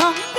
성